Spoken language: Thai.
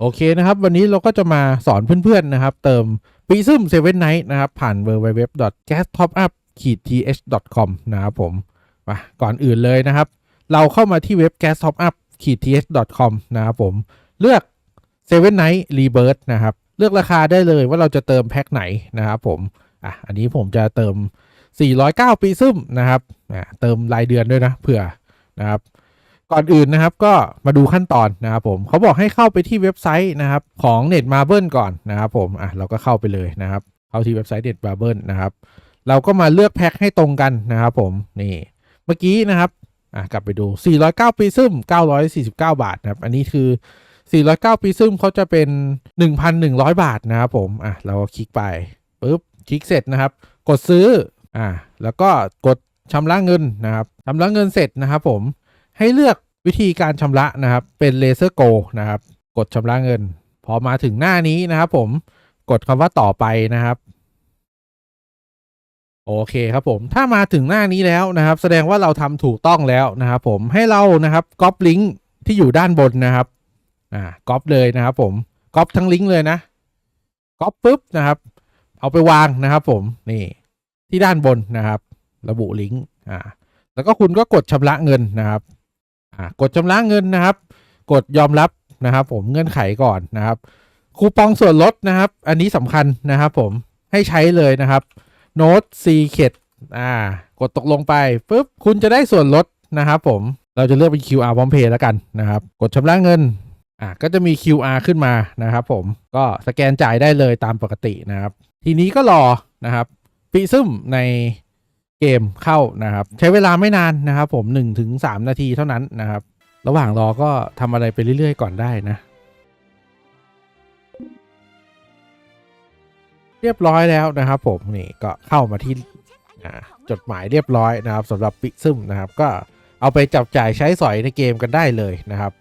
โอเคนะครับ วันนี้เราก็จะมาสอนเพื่อนๆนะครับ เติมปีซึมเซเว่นไนท์นะครับ ผ่าน w w w g a s t o p u p t h com นะครับผมมาก่อนอื่นเลยนะครับ เราเข้ามาที่เว็บ gas top up th com นะครับผม เลือก Seven Night Rebirth นะครับ เลือกราคาได้เลยว่าเราจะเติมแพ็คไหนนะครับผมอะอันนี้ผมจะเติม 409 ปีซึมนะครับอะเติมรายเดือนด้วยนะเผื่อนะครับ ก่อนอื่นนะครับก็มาดูขั้นตอนนะครับผมเขาบอกให้เข้าไปที่เว็บไซต์นะครับของ Net Marble ก่อนนะครับผมอะเราก็เข้าไปเลยนะครับ เข้าที่เว็บไซต์ Net Marble นะครับ เราก็มาเลือกแพ็คให้ตรงกันนะครับผมนี่เมื่อกี้นะครับอะกลับไปดู 409ปีซึม949 บาทนะครับ อันนี้คือ 409ปีซึมเขาจะเป็น 1,100 บาทนะครับผมอะเราก็คลิกไปปุ๊บคลิกเสร็จนะครับ กดซื้ออะแล้วก็กดชำระเงินนะครับชำระเงินเสร็จนะครับผม ให้เลือกวิธีการชำระนะครับ เป็นเลเซอร์โกนะครับ กดชำระเงิน พอมาถึงหน้านี้นะครับผมกดคำว่าต่อไปนะครับ โอเคครับผม ถ้ามาถึงหน้านี้แล้วนะครับ แสดงว่าเราทำถูกต้องแล้วนะครับ ผมให้เรานะครับก๊อปลิงก์ที่อยู่ด้านบนนะครับอ่าก๊อปเลยนะครับ ผมก๊อปทั้งลิงก์เลยนะก๊อปปุ๊บนะครับ เอาไปวางนะครับ ผมนี่ที่ด้านบนนะครับ ระบุลิงก์อ่าแล้วก็คุณก็กดชำระเงินนะครับ กดชำระเงินนะครับ กดยอมรับนะครับ ผมเงื่อนไขก่อนนะครับ คูปองส่วนลดนะครับ อันนี้สำคัญนะครับ ผมให้ใช้เลยนะครับโน้ตซีเคดอ่ากดตกลงไปปุ๊บคุณจะได้ส่วนลดนะครับผมเราจะเลือกเป็น QR พร้อมเพย์แล้วกันนะครับ กดชำระเงินอ่าก็จะมี QR ขึ้นมานะครับ ผมก็สแกนจ่ายได้เลยตามปกตินะครับ ทีนี้ก็รอนะครับปีซึมใน เกมเข้านะครับ ใช้เวลาไม่นานนะครับผม1-3 นาทีเท่านั้นนะครับ ระหว่างรอก็ทำอะไรไปเรื่อย ๆ ก่อนได้นะ เรียบร้อยแล้วนะครับผมนี่ก็เข้ามาที่จดหมายเรียบร้อยนะครับสำหรับปิซึมนะครับก็เอาไปจับจ่ายใช้สอยในเกมกันได้เลยนะครับ